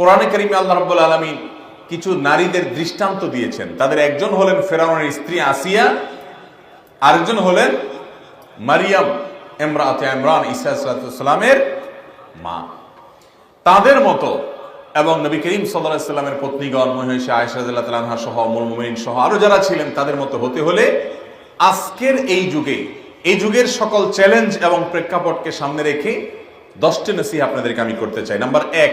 কোরআনে করিমে আল্লাহ রাব্বুল আলামিন কিছু নারীদের দৃষ্টান্ত দিয়েছেন। তাদের একজন হলেন ফেরাউনের স্ত্রী আসিয়া, আরেকজন হলেন মারিয়াম এমরাতে ইমরান মা। তাদের মতো এবং নবী করিম সাল্লামের পত্নীগণ, মহিষা আয়সাদুল্লাহ তালাহা সহ মুল মুমিন সহ, আরও যারা ছিলেন, তাদের মতো হতে হলে আজকের এই যুগে, এই যুগের সকল চ্যালেঞ্জ এবং প্রেক্ষাপটকে সামনে রেখে দশটি নসিহা আপনাদেরকে আমি করতে চাই। নাম্বার এক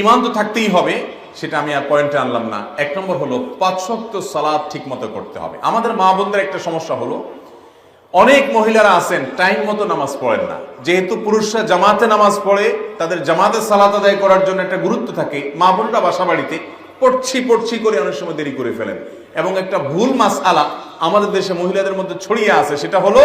ইমান তো থাকতেই হবে, সেটা আমি আর পয়েন্টে আনলাম না। এক নম্বর হলো, পাঁচ শক্ত সালাদ ঠিক মতো করতে হবে। আমাদের মা বোনদের একটা সমস্যা হলো, অনেক মহিলারা আছেন টাইম মতো নামাজ পড়েন না। যেহেতু পুরুষরা জামাতে নামাজ পড়ে, তাদের জামাতে সালাত আদায় করার জন্য একটা গুরুত্ব থাকে। মা বোনরা বাসা বাড়িতে পড়ছি পড়ছি করে অনেক সময় দেরি করে ফেলেন। এবং একটা ভুল মাস আলা আমাদের দেশে মহিলাদের মধ্যে ছড়িয়ে আছে, সেটা হলো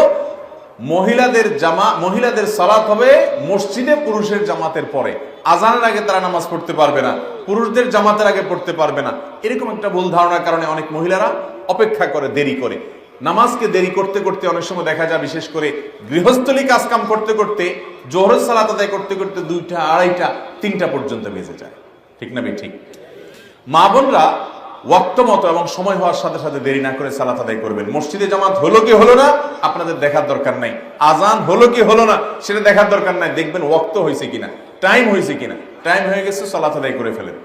মহিলাদের জামা, মহিলাদের সালাত হবে মসজিদে পুরুষের জামাতের পরে। আজানের আগে তারা নামাজ পড়তে পারবে না, পুরুষদের জামাতের আগে পড়তে পারবে না। এরকম একটা ভুল ধারণার কারণে অনেক মহিলারা অপেক্ষা করে, দেরি করে। নামাজকে দেরি করতে করতে অনেক সময় দেখা যায়, বিশেষ করে গৃহস্থলী কাজকাম করতে করতে জোহর সালাত আদায় করতে করতে দুইটা, আড়াইটা, তিনটা পর্যন্ত বেজে যায়। ঠিক না ঠিক। মা বোনরা ওয়াক্ত মতো এবং সময় হওয়ার সাথে সাথে দেরি না করে সালাত আদায় করবেন। মসজিদে জামাত হলো কি হলো না? আপনাদের দেখার দরকার নাই। আজান হলো কি হলো না? সেটা দেখার দরকার নাই। দেখবেন ওয়াক্ত হয়েছে কিনা, টাইম হয়েছে কিনা। টাইম হয়ে গেছে, সালাত আদায় করে ফেলেন।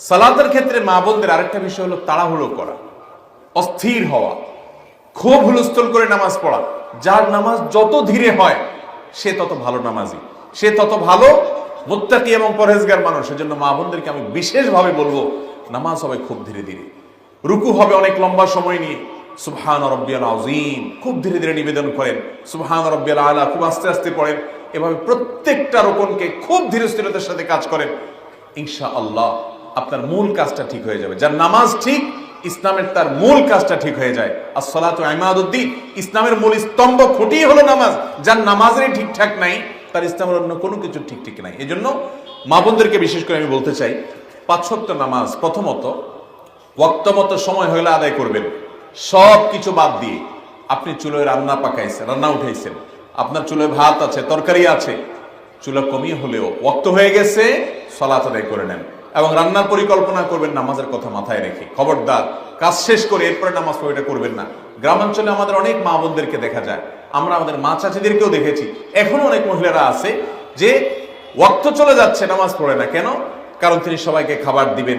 সালাতের ক্ষেত্রে মা বোনদের আরেকটা বিষয় হলো তাড়াহুড়ো করা, অস্থির হওয়া, খুব হুলস্থল করে নামাজ পড়া। যার নামাজ যত ধীরে হয়, সে তত ভালো নামাজি। সে তত ভালো মুত্তাকি এবং পরহেজগার মানুষ। সেজন্য মা বোনদেরকে আমি বিশেষভাবে বলব নামাজ হবে খুব ধীরে ধীরে। রুকু হবে অনেক লম্বা সময় নিয়ে। সুবহান রব্বিয়াল আজিম খুব ধীরে ধীরে নিবেদন করেন। সুবহান রব্বিয়াল আলা। খুব আস্তে আস্তে পড়েন। এভাবে প্রত্যেকটা রোপণকে খুব ধীরে স্থিরতার সাথে কাজ করেন। ইনশা আল্লাহ আপনার মূল কাজটা ঠিক হয়ে যাবে। যার নামাজ ঠিক, ইসলামের তার মূল কাজটা ঠিক হয়ে যায়। আসসালাতু ইমাদুদ্দিন। ইসলামের মূল স্তম্ভ খুঁটিই হলো নামাজ। যার নামাজেরই ঠিকঠাক নাই, তার ইসলামের অন্য কোনো কিছু ঠিক ঠিক নাই। এই জন্য মা বোনদেরকে বিশেষ করে আমি বলতে চাই পাঁচ নামাজ প্রথমত ওয়াক্ত মতো সময় হলে আদায় করবেন। সব কিছু বাদ দিয়ে আপনি চুলোয় রান্না পাকাইছেন, রান্না উঠাইছেন। আপনার চুলোয় ভাত আছে, তরকারি আছে, চুলো কমিয়ে হলেও ওয়াক্ত হয়ে গেছে, সলাত আদায় করে নেন। এবং রান্নার পরিকল্পনা করবেন, নামাজের কথা মাথায় রেখে। খবরদার, কাজ শেষ করে এরপরে নামাজ পড়ে করবেন না। গ্রামাঞ্চলে আমাদের অনেক মা বোনদেরকে দেখা যায়, আমরা আমাদের মা চাচিদেরকেও দেখেছি। এখনও অনেক মহিলারা আছে যে ওয়াক্ত চলে যাচ্ছে, নামাজ পড়ে না। কেন? কারণ তিনি সবাইকে খাবার দিবেন,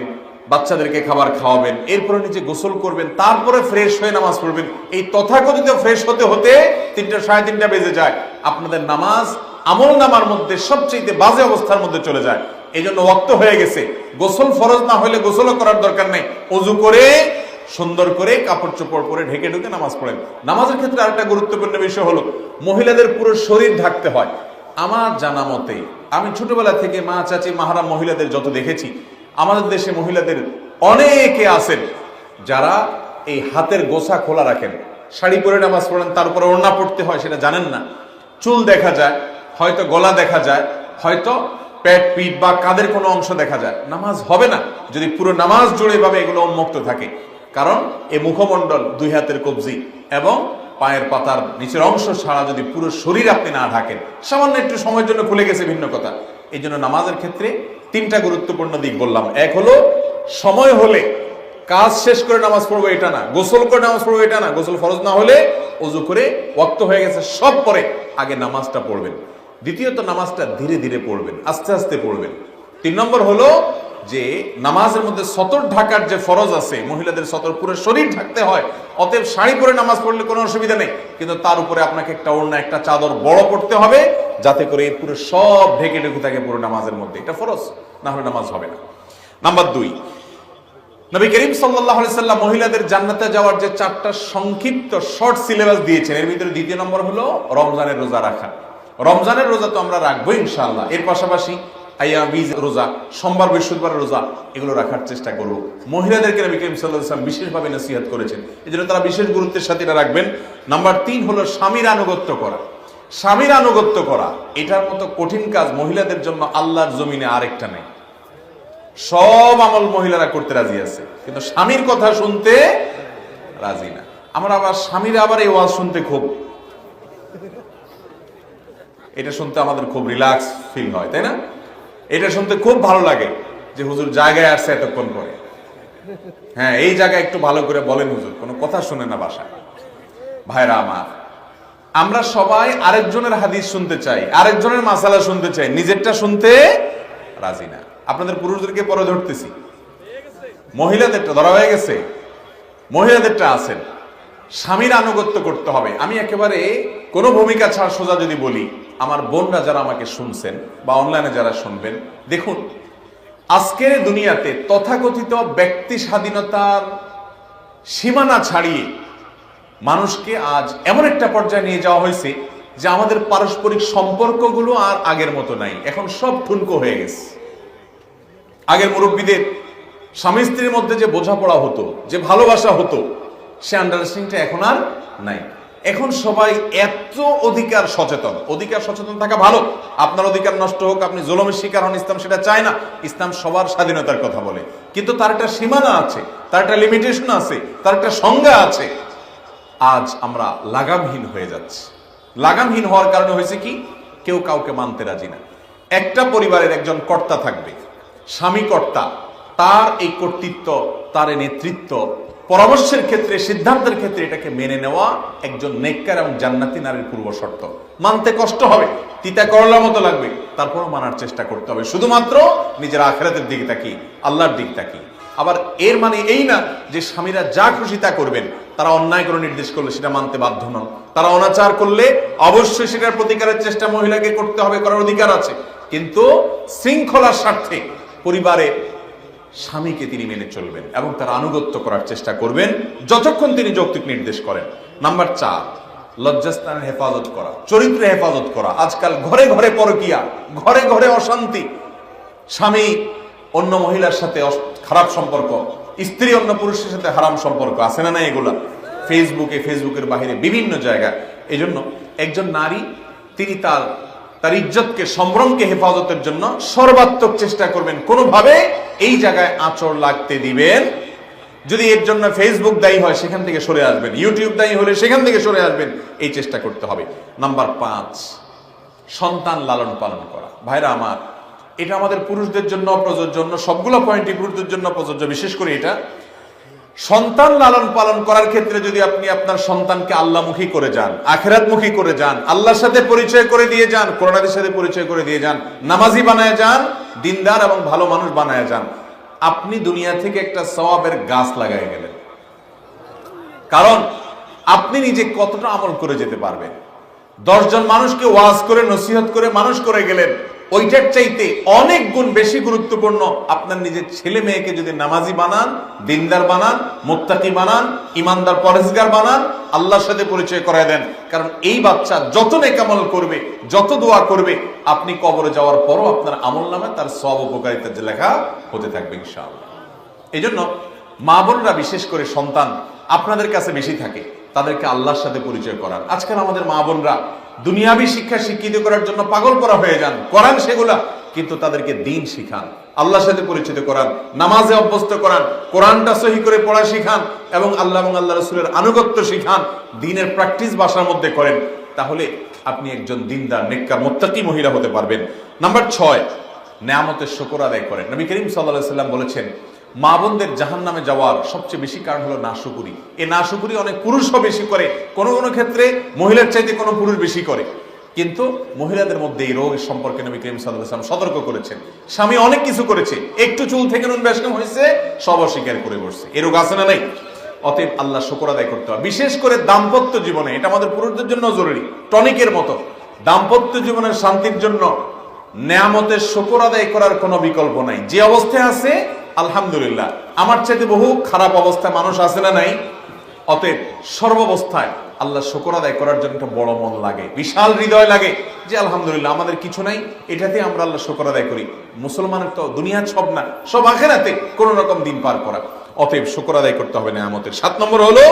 বাচ্চাদেরকে খাবার খাওয়াবেন, এরপরে নিজে গোসল করবেন, তারপরে ফ্রেশ হয়ে নামাজ পড়বেন। এই তথাকথিত ফ্রেশ হতে হতে তিনটা সাড়ে তিনটা বেজে যায়। আপনাদের নামাজ আমল নামার মধ্যে সবচেয়ে বাজে অবস্থার মধ্যে চলে যায়। এই জন্য ওয়াক্ত হয়ে গেছে। গোসল ফরজ না হলে গোসলও করার দরকার নেই। অজু করে, সুন্দর করে কাপড় চোপড় পরে ঢেকে ঢুকে নামাজ পড়েন। নামাজের ক্ষেত্রে আরেকটা গুরুত্বপূর্ণ বিষয় হলো, মহিলাদের পুরো শরীর ঢাকতে হয়। আমার জানা মতে আমি ছোটবেলা থেকে মা, চাচি মাহারা মহিলাদের যত দেখেছি, আমাদের দেশে মহিলাদের অনেকে আছেন যারা এই হাতের গোছা খোলা রাখেন, শাড়ি পরে নামাজ পড়েন তার উপরে ওড়না পড়তে হয় সেটা জানেন না। চুল দেখা যায়, হয়তো গলা দেখা যায়, হয়তো পেট, পিঠ বা কাদের কোনো অংশ দেখা যায়। নামাজ হবে না। যদি পুরো নামাজ জুড়ে ভাবে এগুলো উন্মুক্ত থাকে। কারণ এ মুখমণ্ডল দুই হাতের কবজি এবং পায়ের পাতার নিচের অংশ ছাড়া যদি পুরো শরীর আপনি না ঢাকেন, সামান্য একটু সময়ের জন্য খুলে গেছে ভিন্ন কথা। এই জন্য নামাজের ক্ষেত্রে তিনটা গুরুত্বপূর্ণ দিক বললাম। এক হলো, সময় হলে কাজ শেষ করে নামাজ পড়ব এটা না। গোসল করে নামাজ পড়ব এটা না। গোসল ফরজ না হলে অজু করে ওয়াক্ত হয়ে গেছে, সব পরে আগে নামাজটা পড়বেন। দ্বিতীয়ত, নামাজটা ধীরে ধীরে পড়বেন, আস্তে আস্তে পড়বেন। তিন নম্বর হলো যে নামাজের মধ্যে সতর ঢাকার যে ফরজ আছে, মহিলাদের সতর পুরো শরীর ঢাকতে হয়, অতএব শাড়ি পরে নামাজ পড়লে কোনো অসুবিধা নেই। কিন্তু তার উপরে আপনাকে একটা ওড়না, একটা চাদর বড় পড়তে হবে, যাতে করে পুরো সব ঢেকে ঢেকে থাকে পুরো নামাজের মধ্যে। এটা ফরজ, না হলে নামাজ হবে না। নাম্বার দুই, নবী করিম সাল্লাহ মহিলাদের জান্নাতে যাওয়ার যে চারটা সংক্ষিপ্ত শর্ট সিলেবাস দিয়েছেন, এর ভিতরে দ্বিতীয় নম্বর হলো রমজানের রোজা রাখা। রমজানের রোজা তো আমরা রাখব ইনশাল্লাহ এর পাশাপাশি আইয়া বীজ রোজা, সোমবার, বৃহস্পতিবার রোজা, এগুলো রাখার চেষ্টা করব মহিলাদেরকে নবী করিম সাল্লাহ সাল্লাম বিশেষভাবে নসিহত করেছেন। এই জন্য তারা বিশেষ গুরুত্বের সাথে এটা রাখবেন। নাম্বার তিন হলো স্বামীর আনুগত্য করা। স্বামীর আনুগত্য করা, এটার মতো কঠিন কাজ মহিলাদের জন্য আল্লাহর জমিনে আরেকটা নেই। সব আমল মহিলারা করতে রাজি আছে, কিন্তু স্বামীর কথা শুনতে রাজি না। আমরা আবার স্বামীরা আবার এই ওয়াজ শুনতে খুব এটা শুনতে আমাদের খুব রিল্যাক্স ফিল হয়, তাই না? এটা শুনতে খুব ভালো লাগে যে হুজুর জায়গায় আসছে এতক্ষণ পরে। হ্যাঁ এই জায়গায় একটু ভালো করে বলেন হুজুর, কোনো কথা শুনে না বাসায়। ভাইরা আমার, আমরা সবাই আরেকজনের হাদিস শুনতে চাই, আরেকজনের মাসালা শুনতে চাই, নিজেরটা শুনতে রাজি না। আপনাদের পুরুষদেরকে পরে ধরতেছি। মহিলাদেরটা, ধরা হয়ে গেছে। মহিলাদেরটা আছেন। স্বামীর আনুগত্য করতে হবে। আমি একেবারে কোনো ভূমিকা ছাড় সোজা যদি বলি আমার বোনরা যারা আমাকে শুনছেন বা অনলাইনে যারা শুনবেন, দেখুন, আজকের দুনিয়াতে তথাকথিত ব্যক্তি স্বাধীনতার সীমানা ছাড়িয়ে মানুষকে আজ এমন একটা পর্যায়ে নিয়ে যাওয়া হয়েছে যে আমাদের পারস্পরিক সম্পর্কগুলো আর আগের মতো নাই। এখন সব ঠুনকো হয়ে গেছে। আগের মুরব্বীদের স্বামী স্ত্রীর মধ্যে যে বোঝাপড়া হতো, যে ভালোবাসা হতো, সে আন্ডারস্ট্যান্ডিংটা এখন আর নাই। এখন সবাই এত অধিকার সচেতন। অধিকার সচেতন থাকা ভালো। আপনার অধিকার নষ্ট হোক, আপনি জুলমের শিকার হন, ইসলাম সেটা চায় না। ইসলাম সবার স্বাধীনতার কথা বলে। কিন্তু তার একটা সীমানা আছে, তার একটা লিমিটেশন আছে, তার একটা সংজ্ঞা আছে। আজ আমরা লাগামহীন হয়ে যাচ্ছি। লাগামহীন হওয়ার কারণে হয়েছে কি? কেউ কাউকে মানতে রাজি না। একটা পরিবারের একজন কর্তা থাকবে, স্বামী কর্তা, তার এই কর্তৃত্ব, তার নেতৃত্ব পরামর্শের ক্ষেত্রে, সিদ্ধান্তের ক্ষেত্রে এটাকে মেনে নেওয়া একজন নেককার এবং জান্নাতি নারীর পূর্ব শর্ত। মানতে কষ্ট হবে, তিতা করলার মতো লাগবে, তারপরও মানার চেষ্টা করতে হবে। শুধুমাত্র নিজের আখেরাতের দিকে তাকিয়ে, আল্লাহর দিক তাকিয়ে। আবার এর মানে এই না যে স্বামীরা যা খুশি তা করবেন, তারা অন্যায় করে নির্দেশ করলে সেটা মানতে বাধ্য নন। তারা অনাচার করলে অবশ্যই সেটার প্রতিকারের চেষ্টা মহিলাকে করতে হবে, করার অধিকার আছে। কিন্তু শৃঙ্খলার স্বার্থে পরিবারে স্বামীকে তিনি মেনে চলবেন এবং তার আনুগত্য করার চেষ্টা করবেন যতক্ষণ তিনি যৌক্তিক নির্দেশ করেন। নাম্বার চার, লজ্জাস্থানের হেফাজত করা, চরিত্রে হেফাজত করা। আজকাল ঘরে ঘরে পরকিয়া, ঘরে ঘরে অশান্তি। স্বামী অন্য মহিলার সাথে খারাপ সম্পর্ক, স্ত্রী অন্য পুরুষের সাথে হারাম সম্পর্ক, আছে না না এগুলা? ফেসবুকে, ফেসবুকের বাইরে বিভিন্ন জায়গায়। এই জন্য একজন নারী, তিনি তার তার ইজ্জতকে, সম্ভ্রমকে হেফাজতের জন্য সর্বাত্মক চেষ্টা করবেন কোনোভাবে এই জায়গায় আচর লাগতে দিবেন। যদি এর জন্য ফেসবুক দায়ী হয়, সেখান থেকে সরে আসবেন। ইউটিউব দায়ী হলে সেখান থেকে সরে আসবেন। এই চেষ্টা করতে হবে। নাম্বার পাঁচ, সন্তান লালন পালন করা। ভাইরা আমার, এটা আমাদের পুরুষদের জন্য প্রযোজ্য সবগুলো পয়েন্টই পুরুষদের জন্য প্রযোজ্য। বিশেষ করে এটা সন্তান লালন পালন করার ক্ষেত্রে যদি আপনি আপনার সন্তানকে আল্লাহমুখী করে যান, আখেরাতমুখী করে যান, আল্লাহর সাথে পরিচয় করে দিয়ে যান কোরআনের সাথে পরিচয় করে দিয়ে যান, নামাজি বানায় যান, দিনদার এবং ভালো মানুষ বানায় যান, আপনি দুনিয়া থেকে একটা সওয়াবের গাছ লাগাই গেলেন। কারণ আপনি নিজে কতটা আমল করে যেতে পারবেন? দশজন মানুষকে ওয়াজ করে, নসিহত করে মানুষ করে গেলেন ওইটার চাইতে অনেক গুণ বেশি গুরুত্বপূর্ণ আপনার নিজের ছেলে মেয়েকে যদি নামাজি বানান, দিনদার বানান, মোত্তাকি বানান, ইমানদার পরেজগার বানান, আল্লাহর সাথে পরিচয় করায় দেন। কারণ এই বাচ্চা যত নেকামল করবে, যত দোয়া করবে, আপনি কবরে যাওয়ার পরও আপনার আমল নামে তার সব উপকারিতার যে লেখা হতে থাকবে ইনশাআল্লাহ। এই জন্য মা বোনরা বিশেষ করে সন্তান আপনাদের কাছে বেশি থাকে, তাদেরকে আল্লাহর সাথে পরিচয় করান আজকাল আমাদের মা বোনরা দুনিয়াবি শিক্ষা শিক্ষিত করার জন্য পাগল করা হয়ে যান, করান সেগুলা, কিন্তু তাদেরকে দিন শিখান, আল্লাহর সাথে পরিচিত করান, নামাজে অভ্যস্ত করান, কোরআনটা সহি করে পড়া শিখান, এবং আল্লাহ এবং আল্লাহ রসুলের আনুগত্য শিখান, দিনের প্র্যাকটিস বাসার মধ্যে করেন, তাহলে আপনি একজন দিনদার, নেককার, মোত্তাকি মহিলা হতে পারবেন। নাম্বার ছয়, নেয়ামতের শকর আদায় করেন। নবী করিম সাল্লাহ সাল্লাম বলেছেন মা বোনদের জাহান নামে যাওয়ার সবচেয়ে বেশি কারণ হলো নাশুকুরি। এই নাশুকুরি অনেক পুরুষও বেশি করে, কোনো কোনো ক্ষেত্রে মহিলার চাইতে কোনো পুরুষ বেশি করে। কিন্তু মহিলাদের মধ্যে এই রোগ সম্পর্কে নবী করিম সাল্লাম সতর্ক করেছেন। স্বামী অনেক কিছু করেছে, একটু চুল থেকে নুন বেশকম হয়েছে, সব অস্বীকার করে বসছে। এ রোগ আছে না নাই? অতএব আল্লাহ শুকর আদায় করতে হবে। বিশেষ করে দাম্পত্য জীবনে, এটা আমাদের পুরুষদের জন্য জরুরি, টনিকের মতো। দাম্পত্য জীবনের শান্তির জন্য নেয়ামতের শুকর আদায় করার কোনো বিকল্প নাই। যে অবস্থায় আছে আলহামদুলিল্লাহ। আমার চাইতে বহু খারাপ অবস্থায় মানুষ আছে না নাই? অতএব সর্বাবস্থায় আল্লাহ শকর আদায় করার জন্য একটা বড় মন লাগে, বিশাল হৃদয় লাগে যে আলহামদুলিল্লাহ আমাদের কিছু নাই এটাতে আমরা আল্লাহ শুকর আদায় করি। মুসলমানের তো দুনিয়ার সব না, সব আখেরাতে কোনো রকম দিন পার করা। অতএব শকর আদায় করতে হবে না আমাদের সাত নম্বর হলো,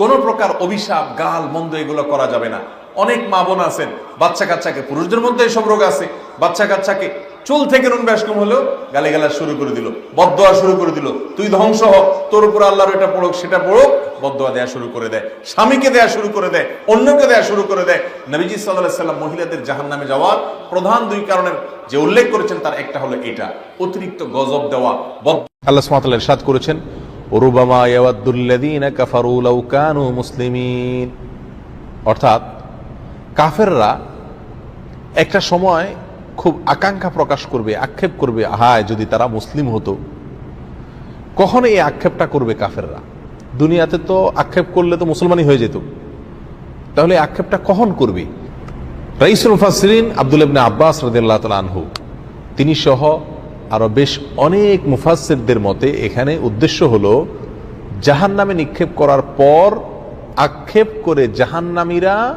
কোন প্রকার অভিশাপ, গাল, মন্দ এগুলো করা যাবে না। অনেক মা বোন আছেন বাচ্চা কাচ্চাকে পুরুষদের মধ্যে এসব রোগ আছে বাচ্চা কাচ্চাকে চুল থেকে নুন ব্যাসকম হলো গালে গালা শুরু করে দিল বদোয়া শুরু করে দিল। তুই ধ্বংস হ, তোর উপর আল্লাহর এটা পড়ুক, সেটা পড়ুক বদোয়া দেয়া শুরু করে দেয়। স্বামীকে দেয়া শুরু করে দেয়, অন্যকে দেয়া শুরু করে দেয়। নবীজি সাল্লাহ সাল্লাম মহিলাদের জাহান নামে যাওয়ার প্রধান দুই কারণের যে উল্লেখ করেছেন, তার একটা হলো এটা, অতিরিক্ত গজব দেওয়া আল্লাহ সুবহানাহু ইরশাদ করেছেন রুবামা ইয়াওয়াদ্দুল্লাযীনা কাফারু লাউ কানু মুসলিমিন। অর্থাৎ কাফেররা একটা সময় খুব আকাঙ্ক্ষা প্রকাশ করবে, আক্ষেপ করবে, হায়, যদি তারা মুসলিম হতো। কখন এই আক্ষেপটা করবে কাফেররা? দুনিয়াতে তো আক্ষেপ করলে তো মুসলমানই হয়ে যেত। তাহলে আক্ষেপটা কখন করবে? রাইসুল মুফাসসিরিন আব্দুল ইবনে আব্বাস রাদিয়াল্লাহু তাআলা আনহু, তিনি সহ আরও বেশ অনেক মুফাসসিরদের মতে এখানে উদ্দেশ্য হলো জাহান্নামে নিক্ষেপ করার পর আক্ষেপ করে জাহান্নামীরা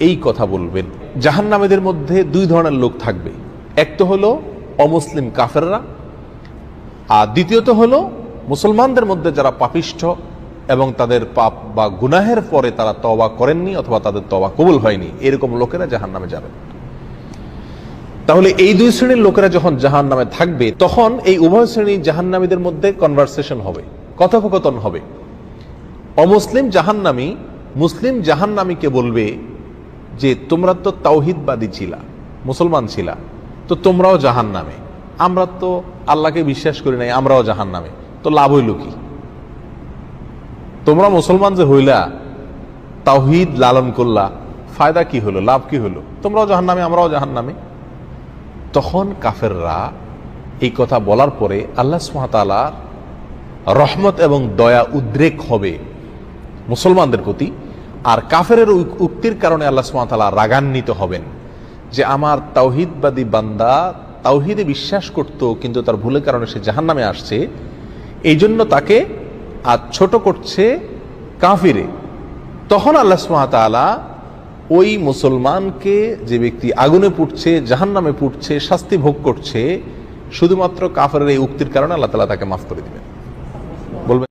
এই কথা বলবেন। জাহান্নামীদের মধ্যে দুই ধরনের লোক থাকবে। এক তো হলো অমুসলিম কাফেররা, আর দ্বিতীয়ত হলো মুসলমানদের মধ্যে যারা পাপিষ্ঠ এবং তাদের পাপ বা গুনাহের পরে তারা তওবা করেননি অথবা তাদের তওবা কবুল হয়নি, এরকম লোকেরা জাহান নামে যাবেন তাহলে এই দুই শ্রেণির লোকেরা যখন জাহান নামে থাকবে, তখন এই উভয় শ্রেণি জাহান্নামীদের মধ্যে কনভারসেশন হবে, কথোপকথন হবে। অমুসলিম জাহান্নামী মুসলিম জাহান্নামীকে বলবে যে তোমরা তো তাওহিদবাদী ছিলা, মুসলমান ছিলা, তো তোমরাও জাহান নামে আমরা তো আল্লাহকে বিশ্বাস করি নাই, আমরাও জাহান নামে তো লাভ হইল কি? তোমরা মুসলমান যে হইলা, তাওহিদ লালন করলা, ফায়দা কি হলো, লাভ কি হলো? তোমরাও জাহান নামে আমরাও জাহান নামে তখন কাফেররা এই কথা বলার পরে আল্লাহ সুহাতালা রহমত এবং দয়া উদ্রেক হবে মুসলমানদের প্রতি। আর কাফেরের উক- উক্তির কারণে আল্লাহ সুমাতালা রাগান্বিত হবেন যে আমার তাওহিদবাদী বান্দা তাওহিদে বিশ্বাস করত, কিন্তু তার ভুলের কারণে সে জাহান্নামে আসছে। এই জন্য তাকে আর ছোট করছে কাফিরে। তখন আল্লাহ সুমাতালা ওই মুসলমানকে যে ব্যক্তি আগুনে পুড়ছে, জাহান্নামে পুড়ছে, শাস্তি ভোগ করছে, শুধুমাত্র কাফেরের এই উক্তির কারণে আল্লাহ তালা তাকে মাফ করে দিবেন। বলবেন